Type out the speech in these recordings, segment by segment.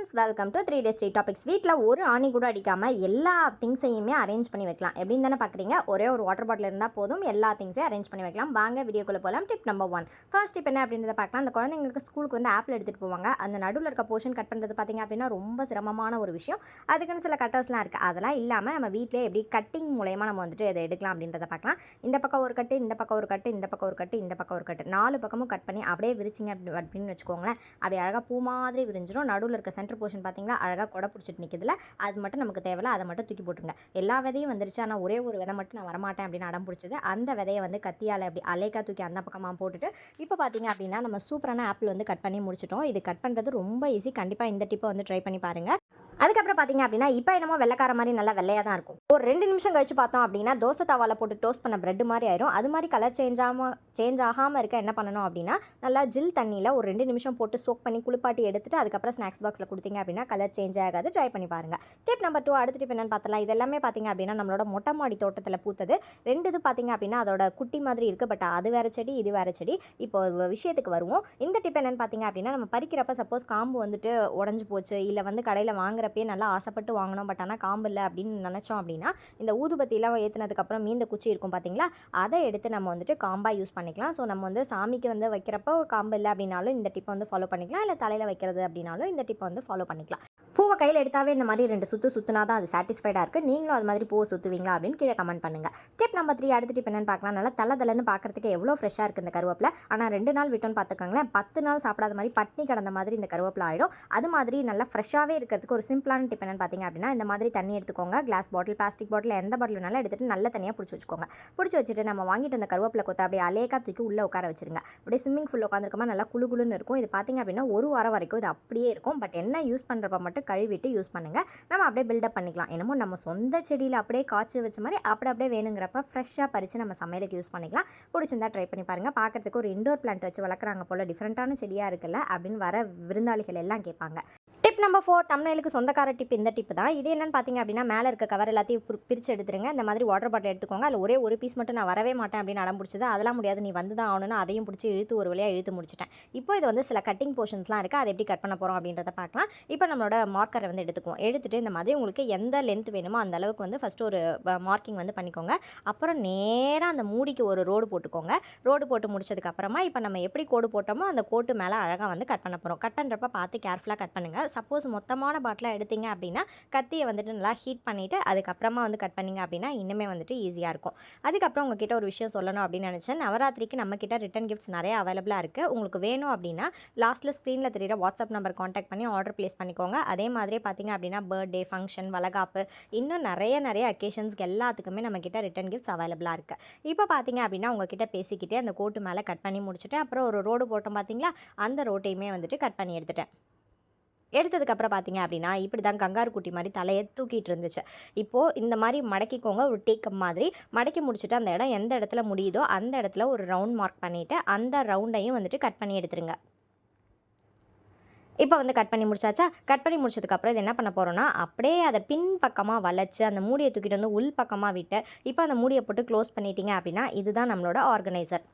Friends welcome to three days three topics வீட்டில் ஒரு ஆணி கூட அடிக்காமல் எல்லா திங்ஸையுமே அரேஞ்ச் பண்ணி வைக்கலாம். எப்படின்னு தானே பார்க்குறீங்க ஒரே ஒரு வாட்டர் பாட்டில் இருந்தால் போதும் எல்லா திங்ஸையும் அரேஞ்ச் பண்ணி வைக்கலாம். வாங்க வீடியோக்குள்ளே போகலாம் tip number one first tip என்ன அப்படின்றத பார்க்கலாம். அந்த குழந்தைங்களுக்கு ஸ்கூலுக்கு வந்து ஆப்பிள் எடுத்துகிட்டு போவாங்க. அந்த நடுவில் இருக்க போர்ஷன் கட் பண்ணுறது பார்த்தீங்க அப்படின்னா ரொம்ப சிரமமான ஒரு விஷயம். அதுக்குன்னு சில கட்டர்ஸ்லாம் இருக்குது அதெல்லாம் இல்லாமல் நம்ம வீட்டிலே எப்படி கட்டிங் மூலயமா நம்ம வந்துட்டு இதை எடுக்கலாம் அப்படின்றத பார்க்கலாம். இந்த பக்கம் ஒரு கட்டு இந்த பக்கம் ஒரு கட்டு இந்த பக்கம் ஒரு கட்டு இந்த பக்கம் ஒரு கட்டு நாலு பக்கமும் கட் பண்ணி அப்படியே விரிச்சிங்க அப்படின்னு வச்சுக்கோங்களேன். அப்படி அழகாக பூ மாதிரி விரிஞ்சிடும் நடுவில் இருக்க சென்டர் போர்ஷன் பார்த்தீங்களா அழகாக கொடை பிடிச்சிட்டு நிற்குதுல அது மட்டும் நமக்கு தேவையில்ல அதை மட்டும் தூக்கி போட்டுருங்க. எல்லா விதையும் வந்துருச்சு ஆனால் ஒரே ஒரு விதை மட்டும் நான் வரமாட்டேன் அப்படின்னு அடம் பிடிச்சது அந்த விதையை வந்து கத்தியால் அப்படி அலேக்கா தூக்கி அந்த பக்கமாக போட்டுட்டு இப்போ பார்த்தீங்க அப்படின்னா நம்ம சூப்பரான ஆப்பிள் வந்து கட் பண்ணி முடிச்சிட்டோம். இது கட் பண்ணுறது ரொம்ப ஈஸி கண்டிப்பாக இந்த டிப்பை வந்து ட்ரை பண்ணி பாருங்கள் அதுக்கப்புறம் பார்த்தீங்க அப்படின்னா இப்போ என்னமோ வெள்ளைக்கார மாதிரி நல்லா வெள்ளையாக தான் இருக்கும். ஒரு ரெண்டு நிமிஷம் கழிச்சு பார்த்தோம் அப்படின்னா தோசை தவாவில் போட்டு டோஸ்ட் பண்ண பிரெட் மாதிரி ஆயிரும். அது மாதிரி கலர் சேஞ்ச் ஆகாமல் சேஞ்ச் ஆகாமல் இருக்க என்ன பண்ணணும் அப்படின்னா நல்லா ஜில் தண்ணியில் ஒரு ரெண்டு நிமிஷம் போட்டு சோக் பண்ணி குளிப்பாட்டி எடுத்துட்டு அதுக்கப்புறம் ஸ்நாக்ஸ் பாக்ஸில் கொடுத்தீங்க அப்படின்னா கலர் சேஞ்ச் ஆகாது. ட்ரை பண்ணி பாருங்க. டிப் நம்பர் டூ அடுத்த டிப் என்னன்னு பார்த்தலாம் இது எல்லாமே பார்த்தீங்க அப்படின்னா நம்மளோட மொட்டை மாடி தோட்டத்தில் பூத்தது. ரெண்டு இது பார்த்தீங்க அப்படின்னா அதோட குட்டி மாதிரி இருக்குது பட் அது வேறு செடி இது வேற செடி. இப்போ விஷயத்துக்கு வருவோம். இந்த டிப் என்னென்னு பார்த்தீங்க அப்படின்னா நம்ம பறிக்கிறப்ப சப்போஸ் காம்பு வந்துட்டு உடஞ்சி போச்சு இல்லை வந்து கடையில் பேர் நல்லா ஆசைப்பட்டு வாங்கினோம் பட் ஆனால் காம்பு இல்லை அப்படின்னு நினச்சோம் அப்படின்னா இந்த ஊதுபத்திலாம் ஏற்றுனதுக்கப்புறம் மீந்த குச்சி இருக்கும் பார்த்தீங்களா அதை எடுத்து நம்ம வந்துட்டு காம்பாக யூஸ் பண்ணிக்கலாம். ஸோ நம்ம வந்து சாமிக்கு வந்து வைக்கிறப்போ காம்பு இல்லை அப்படின்னாலும் இந்த டிப்பை வந்து ஃபாலோ பண்ணிக்கலாம். இல்லை தலையில் வைக்கிறது அப்படின்னாலும் இந்த டிப்பை வந்து ஃபாலோ பண்ணிக்கலாம். பூவை கையில் எடுத்தாவே இந்த மாதிரி ரெண்டு சுற்று சுற்றினா தான் அது சாட்டிஸ்ஃபைடாக இருக்குது நீங்களும் அது மாதிரி பூவை சுற்றுவீங்களா அப்படின்னு கீழே கமெண்ட் பண்ணுங்கள் டிப் நம்பர் த்ரீ அடுத்த டிப் என்னென்னு பார்க்கலாம். நல்லா தலை தலைன்னு பார்க்குறதுக்கு எவ்வளோ ஃப்ரெஷ்ஷாக இருக்குது இந்த கருவேப்பில். ஆனால் ரெண்டு நாள் விட்டோன்னு பார்த்துக்கோங்களேன் பத்து நாள் சாப்பிடாத மாதிரி பட்னி கிடந்த மாதிரி இந்த கருவேப்பிலை ஆகிடும் அது மாதிரி நல்லா ஃப்ரெஷ்ஷாகவே இருக்கிறதுக்கு ஒரு சிம்பிளான டிப் என்னென்னு பார்த்தீங்க அப்படின்னா இந்த மாதிரி தண்ணி எடுத்துக்கோங்க. கிளாஸ் பாட்டில் பிளாஸ்டிக் பாட்டில் எந்த பாட்டில் வேணாலும் எடுத்துகிட்டு நல்ல தனியாக பிடிச்சி வச்சுக்கோங்க. பிடிச்சி வச்சுட்டு நம்ம வாங்கிட்டு வந்த கருவேப்பிலை கொத்த அப்படியே அலேக்கா தூக்கி உள்ளே உட்கார வச்சிருங்க. அப்படியே ஸ்விம்மிங் ஃபுல் உட்காந்துருக்கமா நல்லா குளு குளுன்னு இருக்கும். இது பார்த்தீங்க அப்படின்னா ஒரு வாரம் வரைக்கும் இது அப்படியே இருக்கும். பட் என்ன யூஸ் பண்ணுறப்ப மட்டும் கழுவிட்டு யூஸ் பண்ணுங்கள் நம்ம அப்படியே பில்டப் பண்ணிக்கலாம். என்னமோ நம்ம சொந்த செடியில் அப்படியே காய்ச்சி வச்ச மாதிரி அப்படி அப்படியே வேணுங்கிறப்ப ஃப்ரெஷ்ஷாக பறித்து நம்ம சமையலுக்கு யூஸ் பண்ணிக்கலாம். பிடிச்சிருந்தா ட்ரை பண்ணி பாருங்கள் பார்க்குறதுக்கு ஒரு இண்டோர் பிளான்ட் வச்சு வளர்க்குறாங்க போல் டிஃப்ரெண்ட்டான செடியாக இருக்குல்ல அப்படின்னு வர விருந்தாளிகள் எல்லாம் கேட்பாங்க. டிப் நம்பர் ஃபோர் தமிழ்நெலுக்கு சொந்தக்கார டிப் இந்த டிப் தான். இது என்னென்னு பார்த்தீங்க அப்படின்னா மேலே இருக்க கவர் எல்லாத்தையும் பிரித்து பிரிச்சு எடுத்துருங்க. இந்த மாதிரி வாட்டர் பாட்டில் எடுத்துக்கோங்க. அதில் ஒரே ஒரு பீஸ் மட்டும் நான் வரவே மாட்டேன் அப்படின்னு அடம் பிடிச்சது. அதெல்லாம் முடியாது. நீ வந்து தான் ஆகணும்னு அதையும் பிடிச்சி இழுத்து ஒரு வழியாக இழுத்து முடிச்சிட்டேன். இப்போ இது வந்து சில கட்டிங் போர்ஷன்ஸ்லாம் இருக்குது அதை எப்படி கட் பண்ண போகிறோம் அப்படின்றத பார்க்கலாம் இப்போ நம்மளோட மார்க்கரை வந்து எடுத்துக்குவோம். எடுத்துகிட்டு இந்த மாதிரி உங்களுக்கு எந்த லென்த் வேணுமோ அந்த அளவுக்கு வந்து ஃபஸ்ட்டு ஒரு மார்க்கிங் வந்து பண்ணிக்கோங்க. அப்புறம் நேராக அந்த மூடிக்கு ஒரு ரோடு போட்டுக்கோங்க. ரோடு போட்டு முடிச்சதுக்கப்புறமா இப்போ நம்ம எப்படி கோடு போட்டோமோ அந்த கோட்டு மேலே அழகாக வந்து கட் பண்ண போகிறோம் கட் பண்ணுறப்ப பார்த்து கேர்ஃபுல்லாக கட் பண்ணுங்கள் சப்போஸ் சப்போஸ் மொத்தமான பாட்டிலாக எடுத்தீங்க அப்படின்னா கத்தியை வந்துட்டு நல்லா ஹீட் பண்ணிவிட்டு அதுக்கப்புறமா வந்து கட் பண்ணீங்க அப்படின்னா இன்னுமே வந்துட்டு ஈஸியாக இருக்கும். அதுக்கப்புறம் உங்ககிட்ட ஒரு விஷயம் சொல்லணும் அப்படின்னு நினச்சேன். நவராத்திரிக்கு நம்மக்கிட்ட ரிட்டன் கிஃப்ட்ஸ் நிறைய அவைலபிளாக இருக்குது உங்களுக்கு வேணும் அப்படின்னா லாஸ்ட்டில் ஸ்க்ரீனில் தெரியுற வாட்ஸ்அப் நம்பர் காண்டாக்ட் பண்ணி ஆர்டர் ப்ளேஸ் பண்ணிக்கோங்க. அதே மாதிரி பார்த்தீங்க அப்படின்னா பர்த்டே ஃபங்க்ஷன் வளகாப்பு இன்னும் நிறைய நிறைய அக்கேஷன்ஸ்க்கு எல்லாத்துக்குமே நம்மக்கிட்ட ரிட்டன் கிஃப்ட்ஸ் அவைலபிளாக இருக்குது இப்போ பார்த்தீங்க அப்படின்னா உங்ககிட்ட பேசிக்கிட்டே அந்த கோட்டு மேலே கட் பண்ணி முடிச்சுட்டு அப்புறம் ஒரு ரோடு போட்டோம் பார்த்தீங்களா அந்த ரோட்டையுமே வந்துட்டு கட் பண்ணி எடுத்துட்டேன். எடுத்ததுக்கப்புறம் பார்த்தீங்க அப்படின்னா இப்படி தான் கங்காரு குட்டி மாதிரி தலையை தூக்கிட்டு இருந்துச்சு. இப்போது இந்த மாதிரி மடக்கிக்கோங்க ஒரு டேக்கப் மாதிரி. மடக்கி முடிச்சுட்டு அந்த இடம் எந்த இடத்துல முடியுதோ அந்த இடத்துல ஒரு ரவுண்ட் மார்க் பண்ணிவிட்டு அந்த ரவுண்டையும் வந்துட்டு கட் பண்ணி எடுத்துருங்க. இப்போ வந்து கட் பண்ணி முடிச்சாச்சா? கட் பண்ணி முடிச்சதுக்கப்புறம் இது என்ன பண்ண போகிறோம்னா அப்படியே அதை பின் பக்கமாக வளைச்சி அந்த மூடியை தூக்கிட்டு வந்து உள் பக்கமாக விட்டு இப்போ அந்த மூடியை போட்டு க்ளோஸ் பண்ணிட்டீங்க அப்படின்னா இதுதான் நம்மளோட ஆர்கனைசர்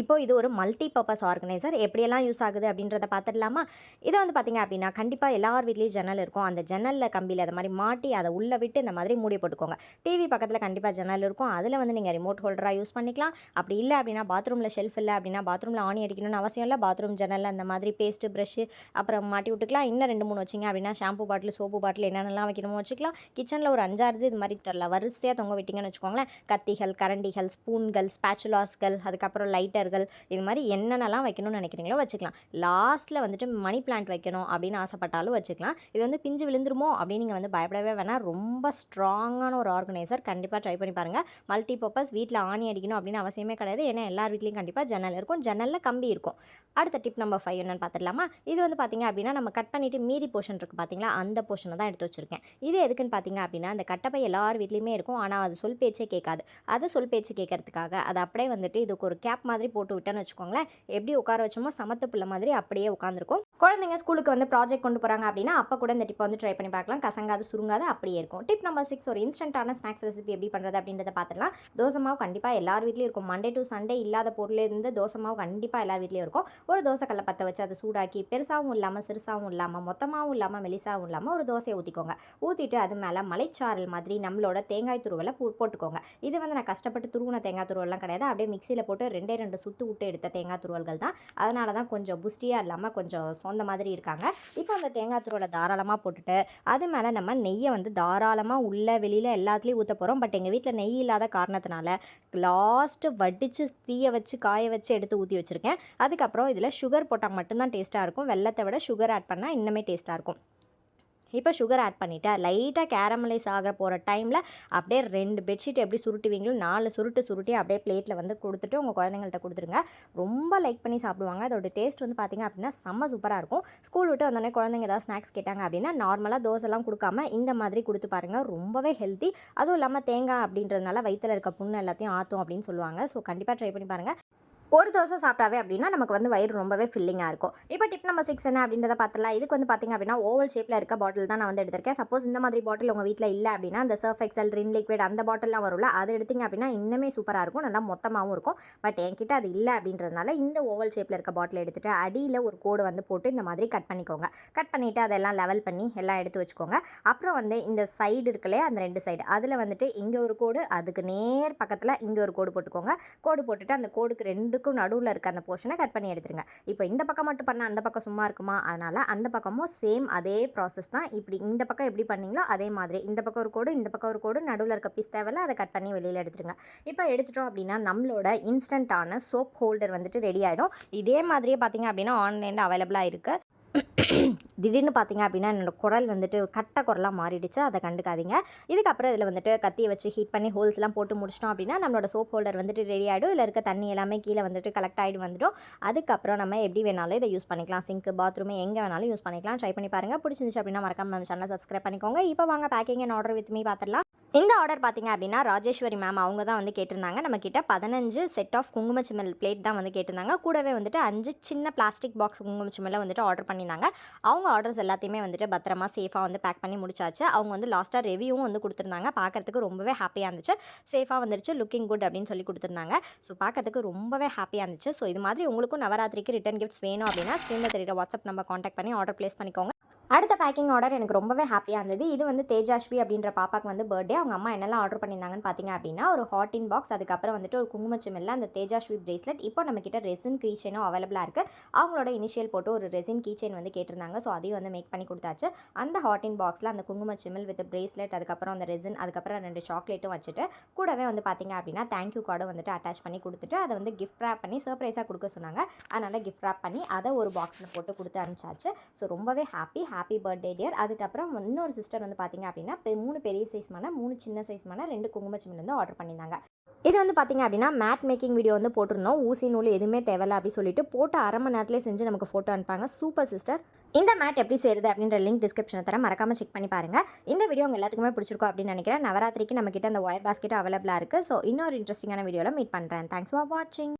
இப்போ இது ஒரு மல்டி பர்பஸ் ஆர்கனைசர் எப்படியெல்லாம் யூஸ் ஆகுது அப்படின்றத பார்த்துடலாமா? இதை வந்து பார்த்திங்க அப்படின்னா கண்டிப்பாக எல்லார் வீட்லேயும் ஜன்னல் இருக்கும். அந்த ஜன்னலில் கம்பியில் அதை மாதிரி மாட்டி அதை உள்ளே விட்டு இந்த மாதிரி மூடி போட்டுக்கோங்க. டிவி பக்கத்தில் கண்டிப்பாக ஜன்னல் இருக்கும். அதில் வந்து நீங்கள் ரிமோட் ஹோல்டராக யூஸ் பண்ணிக்கலாம். அப்படி இல்லை அப்படின்னா பாத்ரூமில் ஷெல்ஃப் இல்லை அப்படின்னா பாத்ரூமில் ஆணி அடிக்கணும்னு அவசியம் இல்லை. பாத்ரூம் ஜன்னலில் அந்த மாதிரி பேஸ்ட்டு ப்ரஷ்ஷு அப்புறம் மாட்டி விட்டுக்கலாம். இன்னும் ரெண்டு மூணு வச்சிங்க அப்படின்னா ஷாம்பு பாட்டில் சோப்பு பாட்டில் என்னென்னலாம் வைக்கணுமோ வச்சுக்கலாம். கிச்சனில் ஒரு அஞ்சாறு இது மாதிரி தெரியல வரிசையாக தொங்க விட்டிங்கன்னு வச்சுக்கோங்களேன். கத்திகள் கரண்டிகள் ஸ்பூன்கள் ஸ்பேச்சுலாஸ்கள் அதுக்கப்புறம் லைட் லைட்டர்கள் இது மாதிரி என்னென்னலாம் வைக்கணும்னு நினைக்கிறீங்களோ வச்சுக்கலாம். லாஸ்ட்டில் வந்துட்டு மணி பிளான்ட் வைக்கணும் அப்படின்னு ஆசைப்பட்டாலும் வச்சுக்கலாம். இது வந்து பிஞ்சு விழுந்துருமோ அப்படின்னு நீங்கள் வந்து பயப்படவே வேணாம். ரொம்ப ஸ்ட்ராங்கான ஒரு ஆர்கனைசர். கண்டிப்பாக ட்ரை பண்ணி பாருங்கள் மல்டி பர்பஸ் வீட்டில் ஆணி அடிக்கணும் அப்படின்னு அவசியமே கிடையாது. ஏன்னா எல்லார் வீட்லேயும் கண்டிப்பாக ஜன்னல் இருக்கும். ஜன்னலில் கம்பி இருக்கும். அடுத்த டிப் நம்பர் ஃபைவ் என்னன்னு பார்த்துடலாமா இது வந்து பார்த்திங்க அப்படின்னா நம்ம கட் பண்ணிவிட்டு மீதி போர்ஷன் இருக்குது பார்த்தீங்களா அந்த போர்ஷனை தான் எடுத்து வச்சுருக்கேன். இது எதுக்குன்னு பார்த்தீங்க அப்படின்னா அந்த கட்டப்பை எல்லார் வீட்லேயுமே இருக்கும். ஆனால் அது சொல் பேச்சே கேட்காது. அதை சொல் பேச்சு கேட்கறதுக்காக அதை அப்படியே வந்துட்டு இதுக்கு ஒரு கேப் மாதிரி மாதிரி போட்டு விட்டேன்னு வச்சுக்கோங்களேன். எப்படி உட்கார வச்சோமோ சமத்து பிள்ளை மாதிரி அப்படியே உட்காந்துருக்கும் குழந்தைங்க ஸ்கூலுக்கு வந்து ப்ராஜெக்ட் கொண்டு போகிறாங்க அப்படின்னா அப்போ கூட இந்த டிப்பை வந்து ட்ரை பண்ணி பார்க்கலாம். கசங்காது சுருங்காது அப்படியே இருக்கும். டிப் நம்பர் சிக்ஸ் ஒரு இன்ஸ்டன்ட்டான ஸ்நாக்ஸ் ரெசிபி எப்படி பண்ணுறது அப்படின்றத பார்த்துக்கலாம் தோசை மாவு கண்டிப்பாக எல்லார் வீட்லேயும் இருக்கும். மண்டே டு சண்டே இல்லாத பொருள் இருந்து தோசை மாவு கண்டிப்பாக எல்லார் வீட்லேயும் இருக்கும். ஒரு தோசை கல்லை பற்ற வச்சு அதை சூடாக்கி பெருசாகவும் இல்லாமல் சிறுசாகவும் இல்லாமல் மொத்தமாகவும் இல்லாமல் மெலிசாவும் இல்லாமல் ஒரு தோசையை ஊற்றிக்கோங்க ஊற்றிட்டு அது மேலே மலைச்சாரல் மாதிரி நம்மளோட தேங்காய் துருவலை போட்டுக்கோங்க. இது வந்து நான் கஷ்டப்பட்டு துருவின தேங்காய் துருவெல்லாம் கிடையாது. அப்படியே மிக்சியில் போட்டு ரெண்டே ரெண்டு சுற்று விட்டு எடுத்த தேங்காய் துருவல்கள் தான். அதனால தான் கொஞ்சம் புஷ்டியாக இல்லாமல் கொஞ்சம் சொந்த மாதிரி இருக்காங்க. இப்போ அந்த தேங்காய் துருவலை தாராளமாக போட்டுட்டு அது மேலே நம்ம நெய்யை வந்து தாராளமாக உள்ள வெளியில் எல்லாத்துலேயும் ஊற்ற போகிறோம் பட் எங்கள் வீட்டில் நெய் இல்லாத காரணத்தினால லாஸ்ட்டு வடித்து தீயை வச்சு காய வச்சு எடுத்து ஊற்றி வச்சுருக்கேன். அதுக்கப்புறம் இதில் சுகர் போட்டால் மட்டும்தான் டேஸ்ட்டாக இருக்கும். வெள்ளத்தை விட சுகர் ஆட் பண்ணால் இன்னுமே டேஸ்ட்டாக இருக்கும். இப்போ சுகர் ஆட் பண்ணிவிட்டு லைட்டாக கேரமலைஸ் ஆக போகிற டைமில் அப்படியே ரெண்டு பெட்ஷீட் எப்படி சுருட்டுவீங்களோ நாலு சுருட்டு சுருட்டி அப்படியே பிளேட்டில் வந்து கொடுத்துட்டு உங்கள் குழந்தைங்கள்ட்ட கொடுத்துருங்க. ரொம்ப லைக் பண்ணி சாப்பிடுவாங்க. அதோட டேஸ்ட் வந்து பார்த்திங்க அப்படின்னா செம்ம சூப்பராக இருக்கும். ஸ்கூல் விட்டு வந்தோடனே குழந்தைங்க ஏதாவது ஸ்நாக்ஸ் கேட்டாங்க அப்படின்னா நார்மலாக தோசைலாம் கொடுக்காம இந்த மாதிரி கொடுத்து பாருங்கள் ரொம்பவே ஹெல்த்தி அதுவும் இல்லாமல் தேங்காய் அப்படின்றதுனால வயிற்றில் இருக்க புண்ணு எல்லாத்தையும் ஆற்றும் அப்படின்னு சொல்லுவாங்க. ஸோ கண்டிப்பாக ட்ரை பண்ணி பாருங்கள் ஒரு தோசை சாப்பிட்டாவே அப்படின்னா நமக்கு வந்து வயிறு ரொம்பவே ஃபில்லிங்காக இருக்கும். இப்போ டிப் நம்பர் சிக்ஸ் என்ன அப்படின்றத பார்த்துலாம் இதுக்கு வந்து பார்த்திங்க அப்படின்னா ஓவல் ஷேப்பில் இருக்க பாட்டில் தான் நான் வந்து எடுத்திருக்கேன். சப்போஸ் இந்த மாதிரி பாட்டில் உங்கள் வீட்டில் இல்லை அப்படின்னா அந்த சர்ஃப் எக்ஸல் ரின் லிக்விட் அந்த பாட்டில்லாம் வரும்ல அது எடுத்திங்க அப்படின்னா இன்னுமே சூப்பராக இருக்கும். நல்லா மொத்தமாகவும் இருக்கும். பட் என்கிட்ட அது இல்லை அப்படின்றதுனால இந்த ஓவல் ஷேப்பில் இருக்க பாட்டில் எடுத்துகிட்டு அடியில் ஒரு கோடு வந்து போட்டு இந்த மாதிரி கட் பண்ணிக்கோங்க. கட் பண்ணிவிட்டு அதெல்லாம் லெவல் பண்ணி எல்லாம் எடுத்து வச்சுக்கோங்க. அப்புறம் வந்து இந்த சைடு இருக்குல்லையே அந்த ரெண்டு சைடு அதில் வந்துட்டு இங்கே ஒரு கோடு அதுக்கு நேர் பக்கத்தில் இங்கே ஒரு கோடு போட்டுக்கோங்க. கோடு போட்டுட்டு அந்த கோடுக்கு ரெண்டு ரெண்டுக்கும் நடுவில் இருக்க அந்த போர்ஷனை கட் பண்ணி எடுத்துருங்க. இப்போ இந்த பக்கம் மட்டும் பண்ணால் அந்த பக்கம் சும்மா இருக்குமா? அதனால் அந்த பக்கமும் சேம் அதே ப்ராசஸ் தான். இப்படி இந்த பக்கம் எப்படி பண்ணீங்களோ அதே மாதிரி. இந்த பக்கம் ஒரு கோடு இந்த பக்கம் ஒரு கோடு நடுவில் இருக்க பீஸ் தேவையில்ல அதை கட் பண்ணி வெளியில் எடுத்துருங்க. இப்போ எடுத்துட்டோம் அப்படின்னா நம்மளோட இன்ஸ்டண்ட்டான சோப் ஹோல்டர் வந்துட்டு ரெடி ஆகிடும் இதே மாதிரியே பார்த்தீங்க அப்படின்னா ஆன்லைனில் அவைலபிளாக இருக்குது திடீர்னு பார்த்தீங்க அப்படின்னா என்னோடய குரல் வந்துட்டு கட்ட குரலாக மாறிடுச்சு. அதை கண்டுக்காதீங்க. இதுக்கப்புறம் இதில் வந்துட்டு கத்தியை வச்சு ஹீட் பண்ணி ஹோல்ஸ்லாம் போட்டு முடிச்சிட்டோம் அப்படின்னா நம்மளோட சோப் ஹோல்டர் வந்துட்டு ரெடி ஆகிடும் இதில் இருக்க தண்ணி எல்லாமே கீழே வந்துட்டு கலெக்ட் ஆகிட்டு வந்துடும். அதுக்கப்புறம் நம்ம எப்படி வேணாலும் இதை யூஸ் பண்ணிக்கலாம். சிங்க் பாத்ரூம் எங்கே வேணாலும் யூஸ் பண்ணிக்கலாம். ட்ரை பண்ணி பாருங்கள் பிடிச்சிருந்துச்சு அப்படின்னா மறக்காம நம்ம சேனல் சப்ஸ்கிரைப் பண்ணிக்கோங்க. இப்போ வாங்க packing and order with me பார்த்துடலாம். இந்த ஆர்டர் பார்த்தீங்க அப்படின்னா ராஜேஸ்வரி மேம் அவங்க தான் வந்து கேட்டிருந்தாங்க. நம்ம கிட்ட பதினஞ்சு செட் ஆஃப் குங்குமச்சிமல் பிளேட் தான் வந்து கேட்டிருந்தாங்க. கூடவே வந்துட்டு அஞ்சு சின்ன பிளாஸ்டிக் பாக்ஸ் குங்குமச்சிமலை வந்துட்டு ஆர்டர் பண்ணி பண்ணியிருந்தாங்க. அவங்க ஆர்டர்ஸ் எல்லாத்தையுமே வந்துட்டு பத்திரமா சேஃபாக வந்து பேக் பண்ணி முடிச்சாச்சு. அவங்க வந்து லாஸ்ட்டாக ரிவ்யூவும் வந்து கொடுத்துருந்தாங்க. பார்க்கறதுக்கு ரொம்பவே ஹாப்பியாக இருந்துச்சு. சேஃபாக வந்துருச்சு லுக்கிங் குட் அப்படின்னு சொல்லி கொடுத்துருந்தாங்க. ஸோ பார்க்கறதுக்கு ரொம்பவே ஹாப்பியாக இருந்துச்சு. ஸோ இது மாதிரி உங்களுக்கும் நவராத்திரிக்கு ரிட்டன் கிஃப்ட்ஸ் வேணும் அப்படின்னா ஸ்க்ரீனில் தெரியுற வாட்ஸ்அப் நம்பர் காண்டாக்ட் பண்ணி ஆர்டர் ப்ளேஸ் பண்ணிக்கோங்க. அடுத்த பேக்கிங் ஆர்டர் எனக்கு ரொம்பவே ஹாப்பியாக இருந்தது. இது வந்து தேஜாஸ்வி அப்படின்ற பாப்பாக்கு வந்து பர்த்டே அவங்க அம்மா என்னெல்லாம் ஆர்டர் பண்ணியிருந்தாங்கன்னு பார்த்தீங்க அப்படின்னா ஒரு ஹாட்டின் பாக்ஸ் அதுக்கப்புறம் வந்துட்டு ஒரு குங்குமச்சிமில்ல அந்த தேஜாஸ்வி பிரேஸ்லெட் இப்போ நம்மக்கிட்ட ரெசின் கீச்சனும் அவைலபிளாக இருக்குது அவங்களோட இனிஷியல் போட்டு ஒரு ரெசின் கீச்சன் வந்து கேட்டிருந்தாங்க. ஸோ அதையும் வந்து மேக் பண்ணி கொடுத்தாச்சு. அந்த ஹாட்டின் பாக்ஸில் அந்த குங்குமச்சிமில் வித் பிரேஸ்லெட் அதுக்கப்புறம் அந்த ரெசின் அதுக்கப்புறம் ரெண்டு சாக்லேட்டும் வச்சுட்டு கூடவே வந்து பார்த்தீங்க அப்படின்னா தேங்க்யூ கார்டும் வந்துட்டு அட்டாச் பண்ணி கொடுத்துட்டு அதை வந்து கிஃப்ட் ரேப் பண்ணி சர்ப்ரைஸாக கொடுக்க சொன்னாங்க. அதனால் கிஃப்ட் ரேப் பண்ணி அதை ஒரு பாக்ஸில் போட்டு கொடுத்து அனுப்பிச்சாச்சு. ஸோ ரொம்பவே happy happy happy birthday dear அதுக்கப்புறம் இன்னொரு சிஸ்டர் வந்து பார்த்தீங்க அப்படின்னா மூணு பெரிய சைஸ் மனை மூணு சின்ன சைஸ் மனை ரெண்டு குங்கும வந்து ஆர்டர் பண்ணியிருந்தாங்க. இது வந்து பார்த்தீங்க அப்படின்னா மேட் மேக்கிங் வீடியோ வந்து போட்டிருந்தோம். ஊசி நூல் எதுவுமே தேவையில்ல அப்படின்னு சொல்லிட்டு போட்டு அரை மணி நேரத்துலேயே செஞ்சு நமக்கு ஃபோட்டோ அனுப்பாங்க சூப்பர் சிஸ்டர் இந்த மேட் எப்படி செய்யுது அப்படின்ற லிங்க் டிஸ்கிரிப்ஷனை தர மறக்காம செக் பண்ணி பாருங்க. இந்த வீடியோ உங்க எல்லாத்துக்குமே பிடிச்சிருக்கும் அப்படின்னு நினைக்கிறேன். நவராத்திரிக்கு நம்ம கிட்ட அந்த ஒயர் பாஸ்கெட் அவைலபிளாக இருக்குது ஸோ இன்னொரு இன்ட்ரெஸ்டிங்கான வீடியோவில் மீட் பண்ணுறேன் தேங்க்ஸ் ஃபார் வாட்சிங்